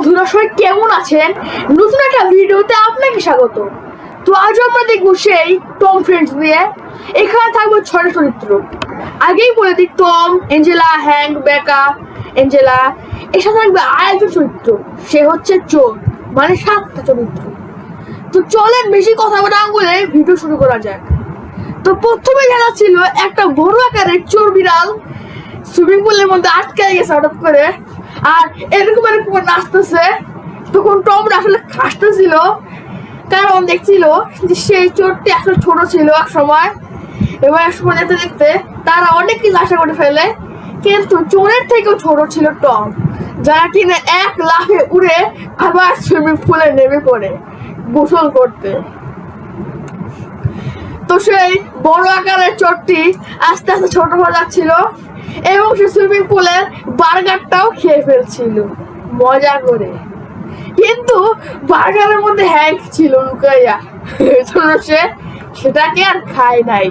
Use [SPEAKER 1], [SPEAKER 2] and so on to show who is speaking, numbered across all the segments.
[SPEAKER 1] বন্ধুরা, সবাই কেমন আছেন? নতুন একটা ভিডিওতে আপনাকে স্বাগত। তো আজ আমরা দেখব সেই টম ফ্রেন্ডস দিয়ে এখানে থাকব ছয়টা চরিত্র। আগেই বলে দিই, Tom, Angela Hank Becca, Angela. এর সাথে থাকবে আরেকজন চরিত্র, সে হচ্ছে চোর মানে সাতটা চরিত্র। তো চলেন বেশি কথা বলে ভিডিও শুরু করা যাক। তো প্রথমে দেখা ছিল একটা বড় আকারের চোর বিড়াল। সুইমিং পুলের মধ্যে আটকে গেছে হঠাৎ করে। আর এরকম এরকম নাচতেছে, তখন টম আসলে খাসতেছিল কারণ দেখছিল যে সেই চোরটি আসলে ছোট ছিল এক সময়। এবার এক সময় দেখতে দেখতে তারা অনেক কিছু আশা করে ফেলে, কিন্তু চোরের থেকেও ছোট ছিল টম, যারা কিনা এক লাফে উড়ে আবার সুইমিং পুলে নেমে পড়ে গোসল করতে। তো সেই বড় আকারের চোরটি আস্তে আস্তে ছোট হয়ে যাচ্ছিল এবং সে সুইমিং পুলের বার্গারটাও খেয়ে ফেলছিল। মজা করে। কিন্তু বার্গারের মধ্যে হ্যাঙ্ক ছিল, লুকাইয়া। এজন্য সে সেটাকে আর খায় নাই।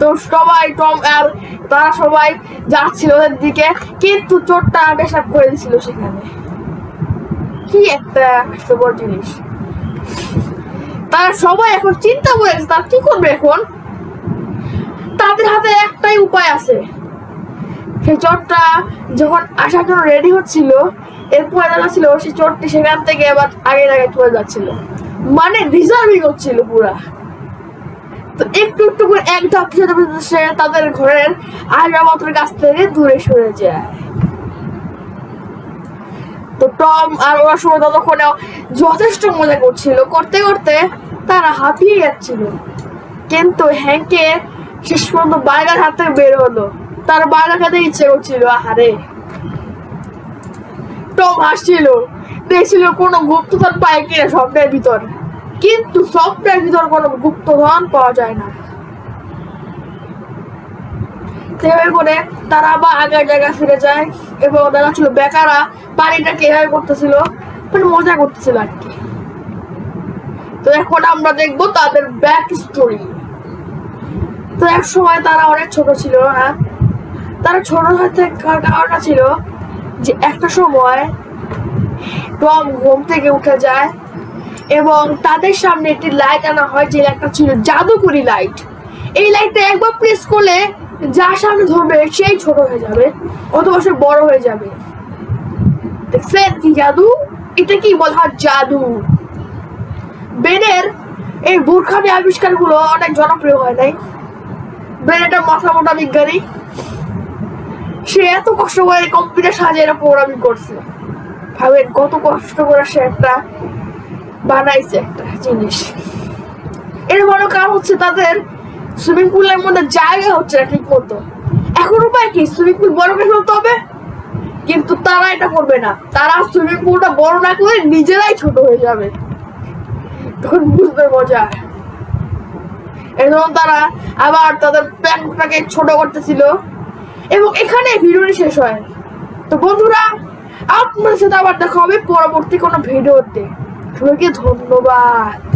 [SPEAKER 1] তো সবাই টম আর তারা সবাই যাচ্ছিল ওদের দিকে, কিন্তু চোরটা পেশাব করে দিছিল সেখানে। কি একটা হাস্যকর জিনিস। তারা সবাই এখন চিন্তা করেছে তারা কি করবে এখন? তাদের হাতে একটাই উপায় আছে। সেই চোরটা যখন আসার জন্য রেডি হচ্ছিল, এরপর দেখা ছিল সেই চটটি সেখান থেকে আবার আগে আগে চলে যাচ্ছিল। মানে রিজার্ভিং হচ্ছিল পুরা। তো একটু একটু করে এক ধাপ তাদের ঘরের আসবাবপত্রের কাছ থেকে দূরে সরে যায়। তো টম আর ওরা সময় ততক্ষণে যথেষ্ট মজা করছিল। করতে করতে তারা হাঁপিয়ে যাচ্ছিল। কিন্তু হ্যাংকে শেষ পর্যন্ত বার্গার হাত থেকে বের হলো। তার বার্গার খেতে ইচ্ছে করছিল, আহারে। টম হাসছিল, দেখছিল কোনো গুপ্তধন পায় কিনা স্বপ্নের ভিতর। কিন্তু স্বপ্নের ভিতর কোনো গুপ্তধন পাওয়া যায় না। সেভাবে করে তারা আবার আগের জায়গায় ফিরে যায় এবং দেখা ছিল বেকারা পানিটাকে এভাবে করতেছিল। মানে মজা করতেছিল আর কি। তো এখন আমরা দেখব তাদের ব্যাক স্টোরি তো এক সময় তারা অনেক ছোট ছিল হ্যাঁ? তারা ছোট হতে কারণটা ছিল যে একটা সময় টম ঘুম থেকে উঠে যায় এবং তাদের সামনে একটি লাইট আনা হয় যে লাইটটা ছিল জাদুকরি লাইট এই লাইটটা একবার প্রেস করলে যার সামনে ধরবে, সেই ছোট হয়ে যাবে, অথবা সে বড় হয়ে যাবে। জাদু? এটা কি বলা জাদু? বেনের এই বোরখামি আবিষ্কারগুলো অনেক জনপ্রিয় হয় নাই। বেন একটা মাথা মোটা বিজ্ঞানী। সে এত কষ্ট করে কম্পিউটার সাজিয়ে এটা প্রোগ্রামিং করছে। ভাবেন, কত কষ্ট করে সে একটা বানাইছে একটা জিনিস। এর বড় কারণ হচ্ছে তাদের সুইমিং পুলের মধ্যে জায়গা হচ্ছে না ঠিক মতো। এখন উপায় কি? সুইমিং পুল বড় করে ফেলতে হবে? কিন্তু তারা এটা করবে না। তারা সুইমিং পুলটা বড় না করে নিজেরাই ছোট হয়ে যাবে। তখন বুঝতে মজা। এবং তারা আবার তাদের প্যান্টটাকে ছোট করতেছিল। এবং এখানে ভিডিওটি শেষ হয়। তো বন্ধুরা, আপনাদের সাথে আবার দেখা হবে পরবর্তী কোনো ভিডিওতে। সবাইকে ধন্যবাদ।